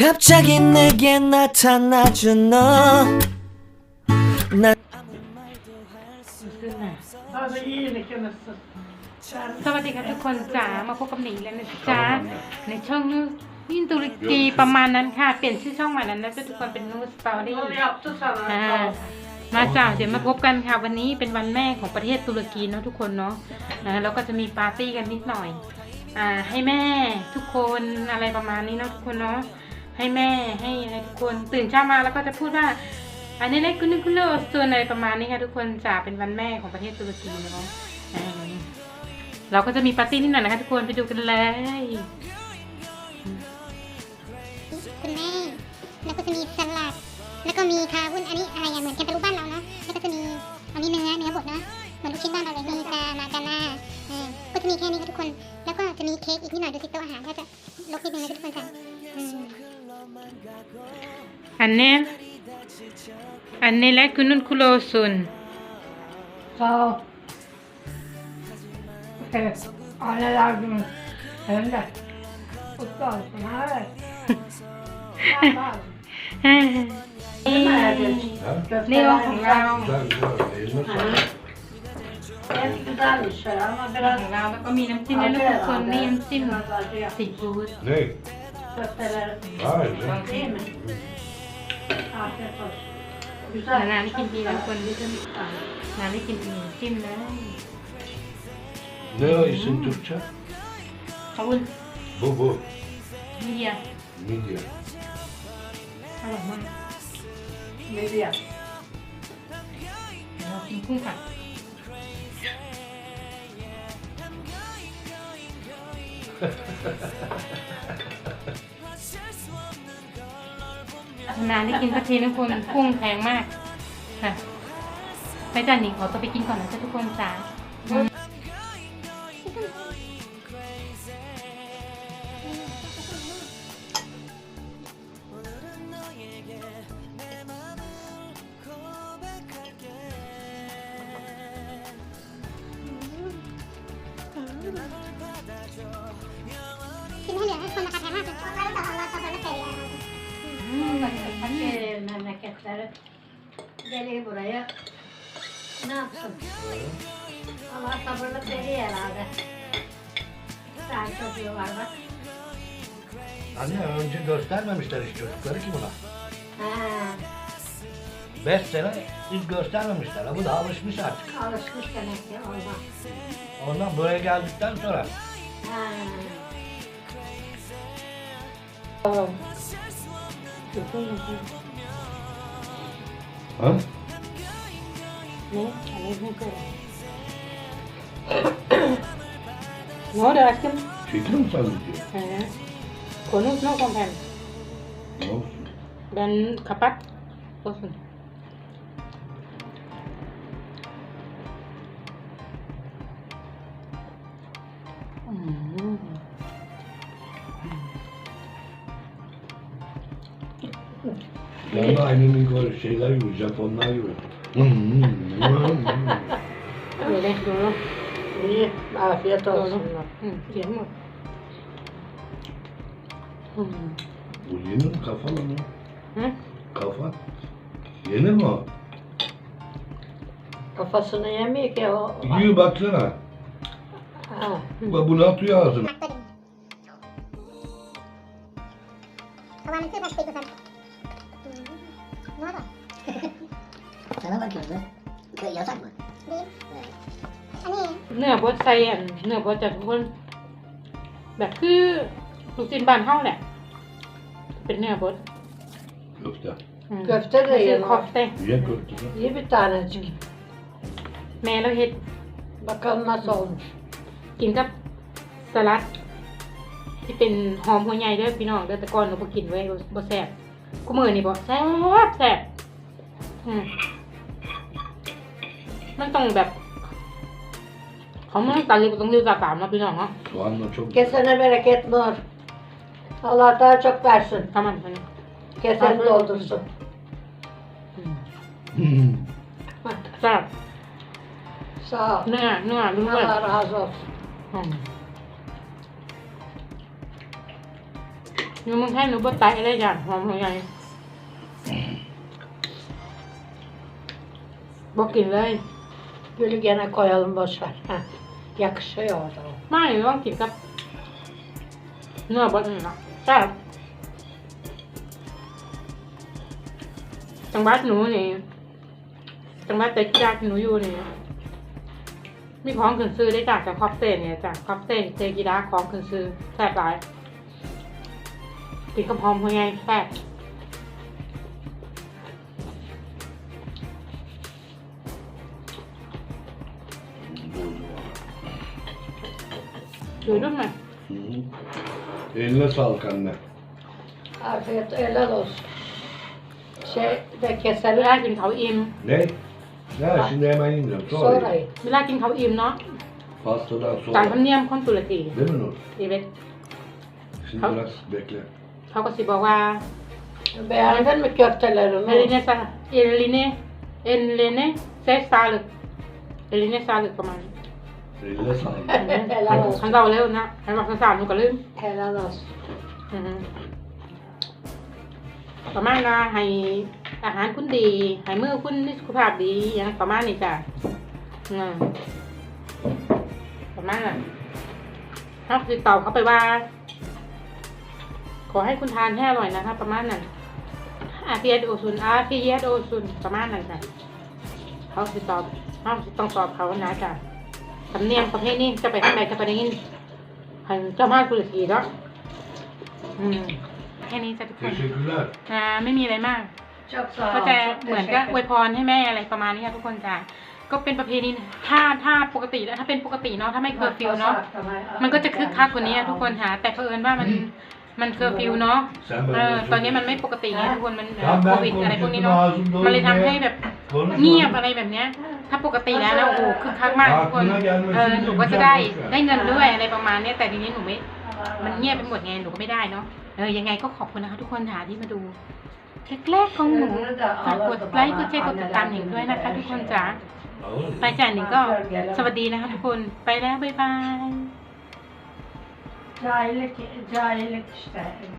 갑자기 내게 나타나준 너. 난 ขึ้นน่ะ Hadi iyilik nasıl? สวัสดีค่ะทุกคนจ๋ามาพบกับหนิงแล้วนะจ๊ะในช่องนูยินตุรกีประมาณนั้นค่ะ เปลี่ยนชื่อช่องใหม่แล้วนะทุกคนเป็นนูสตอรี่ Onu yaptı sana. อ่า sağ ol. มาจ้าเดี๋ยวมาพบกันค่ะ วันนี้เป็นวันแม่ของประเทศตุรกีเนาะทุกคนเนาะนะแล้วก็จะมีปาร์ตี้กันนิดหน่อย อ่า ให้แม่ทุกคนอะไรประมาณนี้เนาะทุกคนเนาะ ให้แม่ให้อะไรทุกคนตื่นเช้ามาแล้วก็จะพูดว่า อันนี้เล็กกุนึกุโลส่วนอะไรประมาณนี้ค่ะทุกคนจ๋าเป็นวันแม่ของประเทศตุรกีเนาะเราก็จะมีปาร์ตี้นิดหน่อยนะคะทุกคนไปดูกันเลยคุณแม่แล้วก็จะมีสลัดแล้วก็มีคาวุ้นอันนี้อะไรอย่างเหมือนแคนตาลูปบ้านเราเนาะแล้วก็จะมีอันนี้เนื้อเนื้อบดเนาะเหมือนลูกชิ้นบ้านเราเลยมีกามาการ่าเออก็จะมีแค่นี้ค่ะทุกคน แล้วก็จะมีเค้กอีกนิดหน่อยดูสิโต๊ะอาหารก็จะลกนิดนึงนะทุกคนค่ะ อืม Anne, anneler günün kulu olsun. Sağ ol. Evet. Anneler günü. Hem de. Kutlu olsun. Evet. Ne o ของ เรา Güzel güzel. Eline sağlık. En güzel bir şey ama ข biraz องเราแล้วก็มีน้ำจิ้มแล้วนะทุกคนนี่น้ำจิ้ม biraz acı yap. ซีฟู้ด Ne? Köfteleri Hayır. ne? değil mi? Afiyet olsun. นานๆได้กินทีละคน Bizim bir tane. นานได้กินทีจิ้มเลย Ne o isim Türkçe? ขอบคุณ Bu bu. มีเดีย Midye. อร่อยมาก Ne diyeyim? เรากินกุ้งค่ะ นานได้กินสักทีนะคุณกุ้งแพงมากค่ะไปจ้าหนิงขอตัวไปกินก่อนนะจ๊ะทุกคนจ้าอื Fakir memleketleri geliyor buraya. Ne yapsın? Allah sabırlık veriyor herhalde. Sen çocuğu var bak. Anne önce göstermemişler hiç çocukları ki buna. Ha, 5 sene hiç göstermemişler. Bu da alışmış artık. alışmış demek ki olmaz. Ondan buraya geldikten sonra Ha. Ha? Ne? อะไรไม่เกิด Ne oldu aşkım? Çekiyor mu sen video? He. Konuş ne kompen? Ne olsun? Ben kapat. Olsun. Ben de annemin kor- şeyler gibi, Japonlar gibi. Hmm, hmm, hmm. Öyle. İyi. Afiyet olsun. Hı, değil mi? Hı. Bu yenir kafa lan. Hı? Kafa. Yenir mi o? Kafasını yemiyor ki o. Gidiyor baksana. Bak bunu atıyor ağzına. Tamamen şey sırf başka bir şey ะว่ามันคือพลาสติกกันน้อยกว่า Sana bakıyordu. Köy yasak mı? ดีอันนี้เนื้อบดใส่อันเนื้อบดจากทุกคน แบบคือลูกชิ้นบ้านเฮาแหละ เป็นเนื้อบด Köfte. อืม Köfte de ไม่ใช่ yiyin. คอฟเต้ Ye köfte. İyi bir tanecik. แม่เราเฮ็ด Bakalım nasıl olmuş. กินกับสลัด ที่เป็นหอมหัวใหญ่เด้อพี่น้องเด้อแต่ก่อนเราบ่กินไว้บ่บ่แซ่บ กูมื้อนี่บ่แซ่บแซ่บอืมมันต้องแบบเขามันตาลีต้องรีบตาตามนะพี่น้องเนาะ Soğanla çok Kesene bereket Nur. Allah daha çok versin. ทำมันมัน Keseni doldursun. อืม Hmm. แซ่บ Sağ ol. เนื้อเนื้อรู้เลย Allah razı olsun. อืม นูมึงให้หนูบดไตอะไรอย่างหอมหัวใหญ่บอกกินเลย Gülgen'e koyalım boş ver. Ha. Yakışıyor orada o. ไม่หนูต้องกินกับเนื้อบดนี่เนาะใช่บจังหวัดหนูนี่จังหวัดแต่จากหนูอยู่นี่มีของขึ้นซื้อได้จากจากคอปเตนเนี่ยจากคอปเตนเจกีดาของขึ้นซื้อแซ่บหลาย กินกับหอมหัวใหญ่แซ่บดูด้วยไหม Hı. Eline sağlık anne. Afiyet helal olsun. Şey de เว keselim. ลากินเขาวอิ่ม Ne? Ya şimdi hemen yiyeceğim. Sonra, Sonra yiyeyim. เวลากินเขาวอิ่มเนาะ Pastadan ตาม sonra. ธรรมเนียมคนตุรกี Değil mi Nur? ดีเวท Şimdi Tamam. biraz bekle. เขาก็สิบอกว่า beğendin mi เอ köftelerini? ลิเนซาเอลิเนเอลิเนเซซาลึกเอลิเนซาลึกประมาณนี้ Eline sağlık. helal คัน olsun. เราเร็วนะคันบอกสามๆหนูก็ลืม Helal olsun. อือฮึประมาณว่าให้อาหารคุณดีให้มือคุณมีสุขภาพดีอย่างประมาณนี้จ้ะอืมประมาณนั้นถ้าติดต่อเขาไปว่า ขอให้คุณทานให้อร่อยนะคะ ประมาณนั้นอาเพียโอซุนอาเพียโอซุนประมาณนั้นจ้ะเขาติดต่อเขาต้องตอบเขานะจ้ะสำเนียงประเภทนี้จะไปทางใดจะไปได้ยินหันเจ้ามาตุรกีแล้วอืมแค่นี้จ้ะทุกคน Teşekkürler. อ่าไม่มีอะไรมาก Çok sağ ol. ก็จะ çok เหมือนก็ teşekkür อวยพรให้แม่อะไรประมาณนี้ค่ะทุกคนจ้ะก็เป็นประเพณีถ้าถ้าปกติแล้วถ้าเป็นปกติเนาะถ้าไม่เคอร์ฟิวเนาะ มันก็จะคึกคักกว่านี้อะทุกคนหาแต่เผอิญว่ามัน มันเคอร์ฟิวเนาะ Sen เอ böyle อ otur. ตอนนี้มันไม่ปกติไงทุกคนมันครับโควิดอะไรพวกนี้เนาะ ağzım dolu มันเลยทำให้แบบ Konuşma. เงียบอะไรแบบเนี้ย ถ้าปกติแล้วนะโอ้โหคึกคักมากทุกคน Aklına gelmesin เออ diye หนูก็จะ güzel ได้ boş ver. ได้เงินด้วยอะไรประมาณเนี้ยแต่ทีนี้หนูไม่มันเงียบไปหมดไงหนูก็ไม่ได้เนาะเออยังไงก็ขอบคุณนะคะทุกคนค่ะที่มาดูแรกๆของหนูฝากกดไลค์กดแชร์กดติดตามหนิงด้วยนะคะ ทุกคนจ๋า Alır mı? ไปจ่ายหนิงก็สวัสดีนะคะทุกคนไปแล้วบ๊ายบาย Cahillik, cahillik işte.